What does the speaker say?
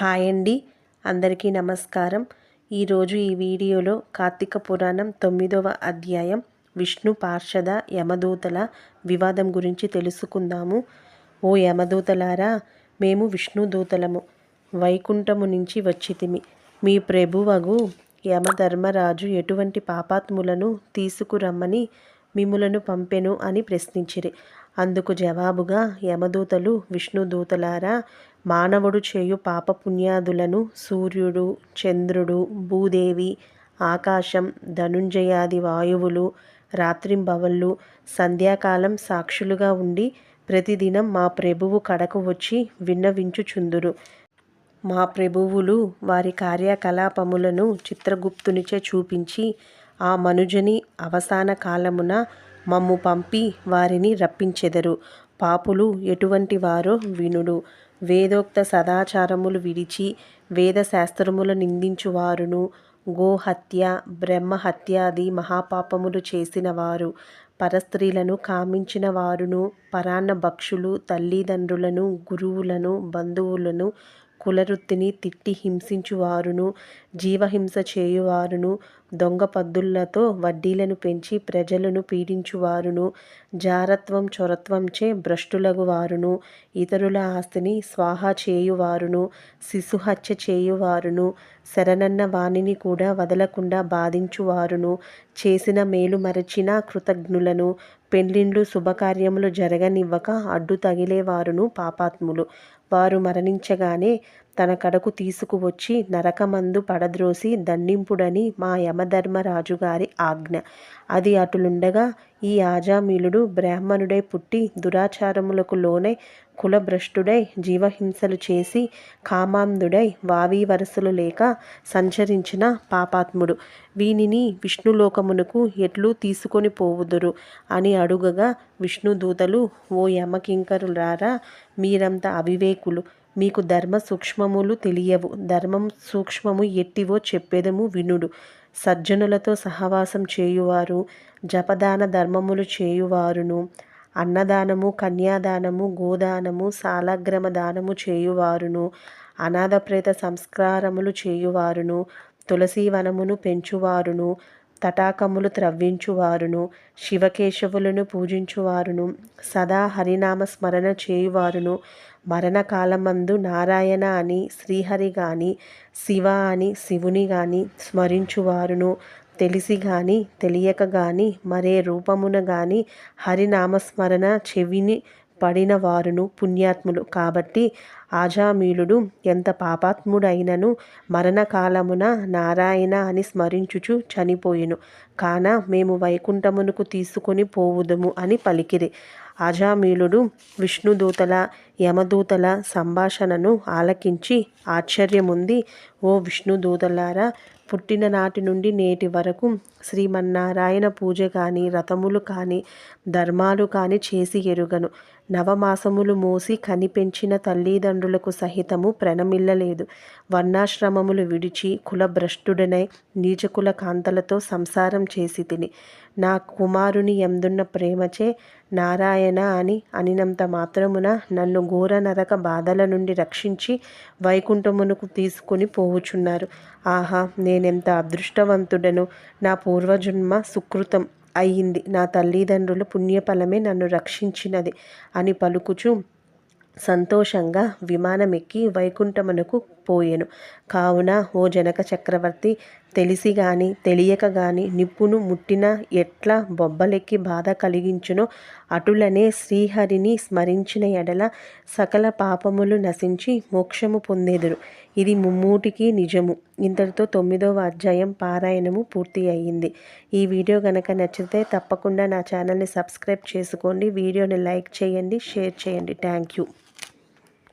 Hi అండి. అందరికీ నమస్కారం. ఈరోజు ఈ వీడియోలో కార్తీక పురాణం తొమ్మిదవ అధ్యాయం విష్ణు పార్షద యమదూతల వివాదం గురించి తెలుసుకుందాము. ఓ యమదూతలారా మేము విష్ణుదూతలము వైకుంఠము నుంచి వచ్చితిమి. మీ ప్రభువగు యమధర్మరాజు ఎటువంటి పాపాత్ములను తీసుకురమ్మని మిములను పంపెను అని ప్రశ్నించిరి. అందుకు జవాబుగా యమదూతలు విష్ణుదూతలారా మానవుడు చేయు పాపపుణ్యాదులను సూర్యుడు చంద్రుడు భూదేవి ఆకాశం ధనుంజయాది వాయువులు రాత్రింబవళ్ళు సంధ్యాకాలం సాక్షులుగా ఉండి ప్రతిదినం మా ప్రభువు కడకు వచ్చి విన్నవించుచుందురు. మా ప్రభువులు వారి కార్యకలాపములను చిత్రగుప్తునిచే చూపించి ఆ మనుజని అవసాన కాలమున మమ్ము పంపి వారిని రప్పించెదరు. పాపులు ఎటువంటి వారో వినుడు. వేదోక్త సదాచారములు విడిచి వేదశాస్త్రములు నిందించువారును. గోహత్య బ్రహ్మహత్యాది మహాపాపములు చేసినవారు పరస్త్రీలను కామించిన వారును పరాన్న భక్షులు తల్లిదండ్రులను గురువులను బంధువులను కులవృత్తిని తిట్టి హింసించువారును జీవహింస చేయువారును దొంగ పద్దులతో వడ్డీలను పెంచి ప్రజలను పీడించువారును జారత్వం చొరత్వంచే భ్రష్టులగు వారును ఇతరుల ఆస్తిని స్వాహా చేయువారును శిశుహత్య చేయువారును శరణన్న వాణిని కూడా వదలకుండా బాధించువారును చేసిన మేలు మరచిన కృతజ్ఞులను పెండ్లిండ్లు శుభకార్యములు జరగనివ్వక అడ్డు తగిలేవారును పాపాత్ములు. వారు మరణించగానే తన కడకు తీసుకువచ్చి నరకమందు పడద్రోసి దండింపుడని మా యమధర్మరాజుగారి ఆజ్ఞ. అది అటులుండగా ఈ ఆజామీలుడు బ్రాహ్మణుడే పుట్టి దురాచారములకు లోనై కులభ్రష్టుడై జీవహింసలు చేసి కామాంధుడై వావి వరసలు లేక సంచరించిన పాపాత్ముడు. వీనిని విష్ణులోకమునకు ఎట్లు తీసుకొని పోవుదురు అని అడుగగా విష్ణుదూతలు ఓ యమకింకరులారా మీరంత అవివేకులు. మీకు ధర్మ సూక్ష్మములు తెలియవు. ధర్మం సూక్ష్మము ఎట్టివో చెప్పేదము వినుడు. సజ్జనులతో సహవాసం చేయువారు జపదాన ధర్మములు చేయువారును. అన్నదానము కన్యాదానము గోదానము సాలగ్రమ దానము చేయువారును అనాథప్రేత సంస్కారములు చేయువారును తులసీవనమును పెంచువారును తటాకములు త్రవ్వించువారును శివకేశవులను పూజించువారును సదా హరినామ స్మరణ చేయువారును మరణకాలమందు నారాయణ అని శ్రీహరి గాని శివ అని శివుని గాని స్మరించువారును తెలిసి గాని తెలియక గాని మరే రూపమున గాని హరినామస్మరణ చెవిని పడిన వారును పుణ్యాత్ములు. కాబట్టి ఆజామీలుడు ఎంత పాపాత్ముడైనను మరణకాలమున నారాయణ అని స్మరించుచు చనిపోయిను. కాన మేము వైకుంఠమునకు తీసుకొని పోవుదము అని పలికిరి. అజామీలుడు విష్ణుదూతల యమదూతల సంభాషణను ఆలకించి ఆశ్చర్యముంది. ఓ విష్ణుదూతలారా పుట్టిన నాటి నుండి నేటి వరకు శ్రీమన్నారాయణ పూజ కానీ రథములు కానీ ధర్మాలు కానీ చేసి ఎరుగను. నవమాసములు మోసి కనిపెంచిన తల్లిదండ్రులకు సహితము ప్రణమిల్లలేదు. వర్ణాశ్రమములు విడిచి కులభ్రష్టుడనై నీచకుల కాంతలతో సంసారం చేసి తిని. నా కుమారుని ఎందున్న ప్రేమచే నారాయణ అని అనినంత మాత్రమున నన్ను ఘోర నరక బాధల నుండి రక్షించి వైకుంఠమునకు తీసుకుని పోవుచున్నారు. ఆహా నేనెంత అదృష్టవంతుడను? నా పూర్వజన్మ సుకృతం అయ్యింది నా తల్లిదండ్రుల పుణ్యఫలమే నన్ను రక్షించినది అని పలుకుచు సంతోషంగా విమానమెక్కి వైకుంఠమునకు పోయెను. కావున ఓ జనక చక్రవర్తి తెలిసి గాని తెలియక గాని నిప్పును ముట్టిన ఎట్లా బొబ్బలెక్కి బాధ కలిగించునో అటులనే శ్రీహరిని స్మరించిన ఎడల సకల పాపములు నశించి మోక్షము పొందేదురు. ఇది ముమ్మూటికి నిజము. ఇంతటితో తొమ్మిదవ అధ్యాయం పారాయణము పూర్తి అయ్యింది. ఈ వీడియో కనుక నచ్చితే తప్పకుండా నా ఛానల్ని సబ్స్క్రైబ్ చేసుకోండి. వీడియోని లైక్ చేయండి షేర్ చేయండి. Thank you.